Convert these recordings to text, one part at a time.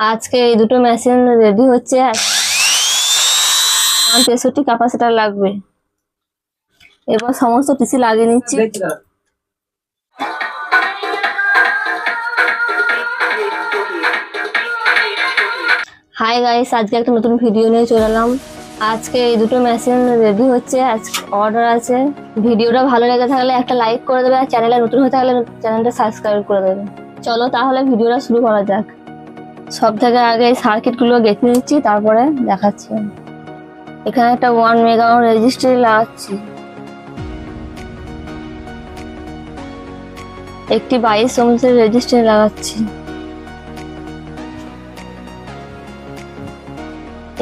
আজকে এই দুটো মেশিন রেডি হচ্ছে। তেষট্টি ক্যাপাসিটার লাগবে। এবার সমস্ত টিসি লাগিয়ে নিচ্ছি। হাই গাইস আজকে একটা নতুন ভিডিও নিয়ে চলে এলাম। আজকে এই দুটো মেশিন রেডি হচ্ছে। আজ অর্ডার আছে। ভিডিওটা ভালো লেগে থাকলে একটা লাইক করে দেবে। আর চ্যানেলে নতুন হয়ে থাকলে চ্যানেলটা সাবস্ক্রাইব করে দেবে। চলো তাহলে ভিডিওটা শুরু করা যাক। সব থেকে আগে সার্কিটগুলো গেঁথে নিচ্ছি, তারপরে দেখাচ্ছি। এখানে একটা ওয়ান মেগা রেজিস্ট্রি লাগাচ্ছি। একটি বাইশ ওমসের রেজিস্ট্রি লাগাচ্ছি।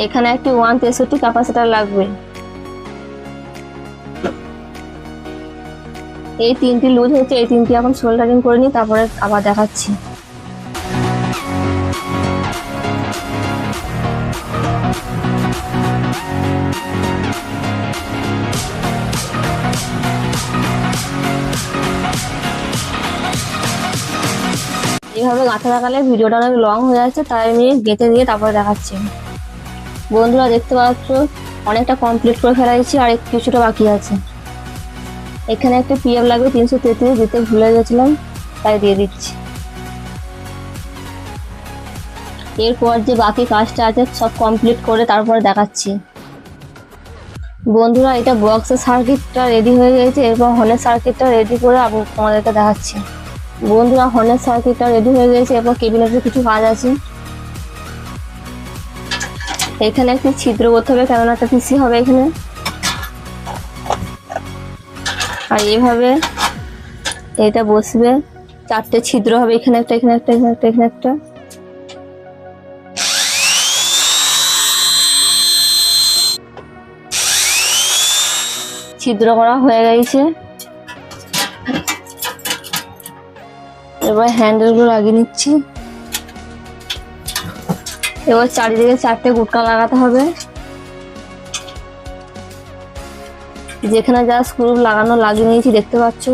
এখানে একটি ওয়ান তেষট্টি ক্যাপাসিটার লাগবে। এই তিনটি লুজ হচ্ছে এই তিনটি এখন সোল্ডারিং করে নিই, তারপরে আবার দেখাচ্ছি। এইভাবে গাঁথা লাগালে ভিডিওটা অনেক লং হয়ে যাচ্ছে, তাই আমি গেঁথে দিয়ে তারপরে দেখাচ্ছি। বন্ধুরা দেখতে পাচ্ছ, অনেকটা কমপ্লিট করে ফেলাইছি, আর কিছুটা বাকি আছে। এখানে একটা পিএফ লাগবে, তিনশো তেত্রিশ, দিতে ভুলে গেছিলাম, তাই দিয়ে দিচ্ছি। এরপর যে বাকি কাজটা আছে, সব কমপ্লিট করে তারপরে দেখাচ্ছি। বন্ধুরা, এটা বক্সের সার্কিটটা রেডি হয়ে গেছে, এরপর হর্নের সার্কিটটা রেডি করে আমি তোমাদেরকে দেখাচ্ছি। বন্ধুরা হর্নের সার্কিটটা রেডি হয়ে গেছে, এরপর কেবিনেটের কিছু কাজ আছে। এখানে একটি ছিদ্র করতে হবে, কেননা একটা পিসি হবে এখানে। আর এইভাবে এটা বসবে, চারটে ছিদ্র হবে, এখানে একটা এখানে একটা এখানে একটা এখানে একটা। ছিদ্র করা হয়ে গেছে। এবার হ্যান্ডেলগুলো লাগিয়ে নিচ্ছি। এবার চারিদিকে চারটে গুটকা লাগাতে হবে। যেখানে যা স্ক্রু লাগানো লাগিয়ে নিয়েছি, দেখতে পাচ্ছ।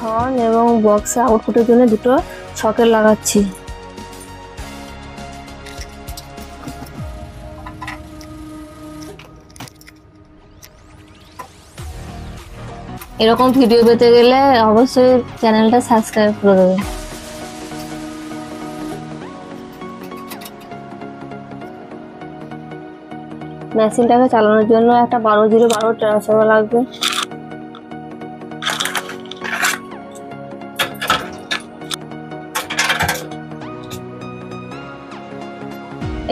হর্ন এবং বক্সে আউটপুটের জন্য দুটো সকেট লাগাচ্ছি। এরকম ভিডিও পেতে গেলে অবশ্যই চ্যানেলটা সাবস্ক্রাইব করে দেবে মেশিনটাকে চালানোর জন্য একটা বারো জিরো বারো ট্রান্সফার লাগবে।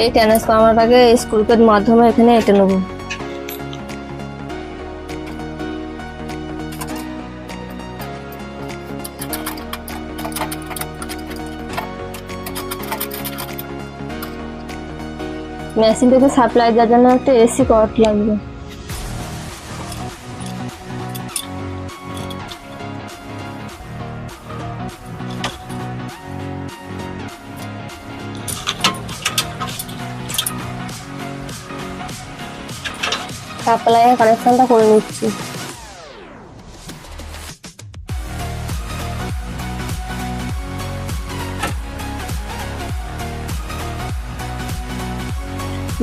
এই ট্রান্সফর্মারটাকে স্ক্রুপের মাধ্যমে এখানে এঁটে নেব। মেশিনটাকে সাপ্লাই দেওয়ার জন্য একটা এসি কট লাগবে। সাপ্লাইয়ের কানেকশনটা করে নিচ্ছি।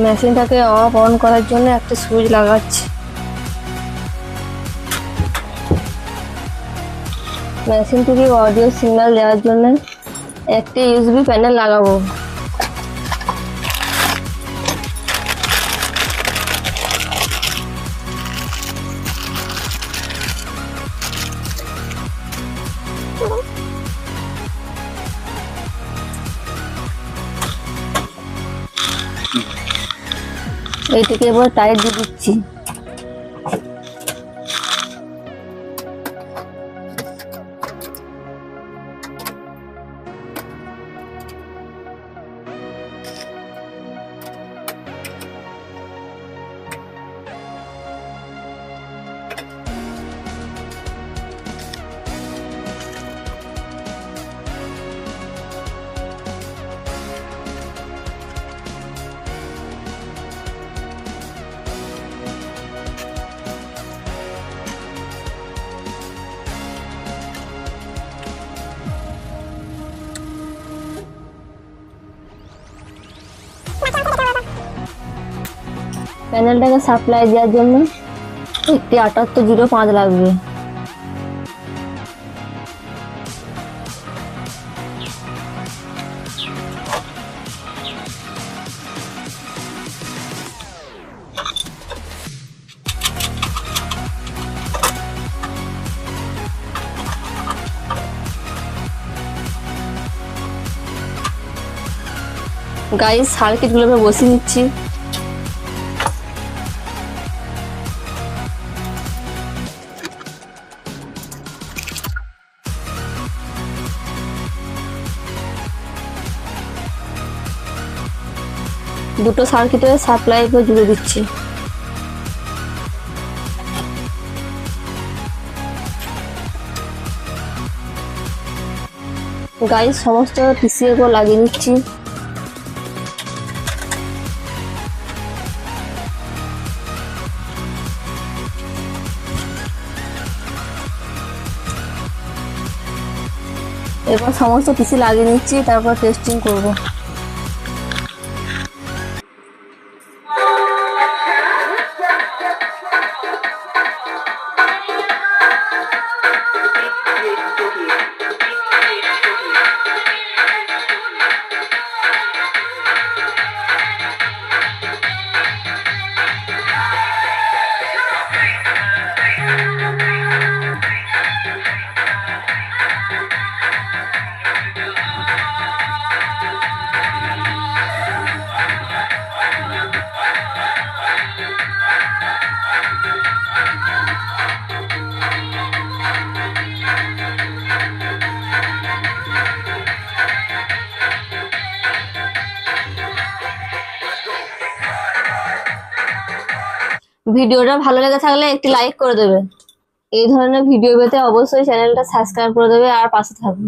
মেশিনটাকে অফ অন করার জন্য একটা সুইচ লাগাচ্ছি। মেশিন থেকে অডিও সিগন্যাল দেওয়ার জন্য একটি ইউসবি প্যানেল লাগাবো। এইটিকে এবার টাইট দিয়ে দিচ্ছি। প্যানেলটাকে সাপ্লাই দেওয়ার জন্য একটি আটাত্তর জিরো পাঁচ লাগবে। গাইস সার্কিটগুলোকে বসিয়ে নিচ্ছি দুটো সার্কিটের সাপ্লাই জুড়ে দিচ্ছি। গাইস সমস্ত পিসিএ গুলো লাগিয়ে নিচ্ছি। এবার সমস্ত পিসি লাগিয়ে নিচ্ছি, তারপর টেস্টিং করব। ভিডিওটা ভালো লেগে থাকলে একটি লাইক করে দেবে। এই ধরনের ভিডিও পেতে অবশ্যই চ্যানেলটা সাবস্ক্রাইব করে দেবে আর পাশে থাকবে।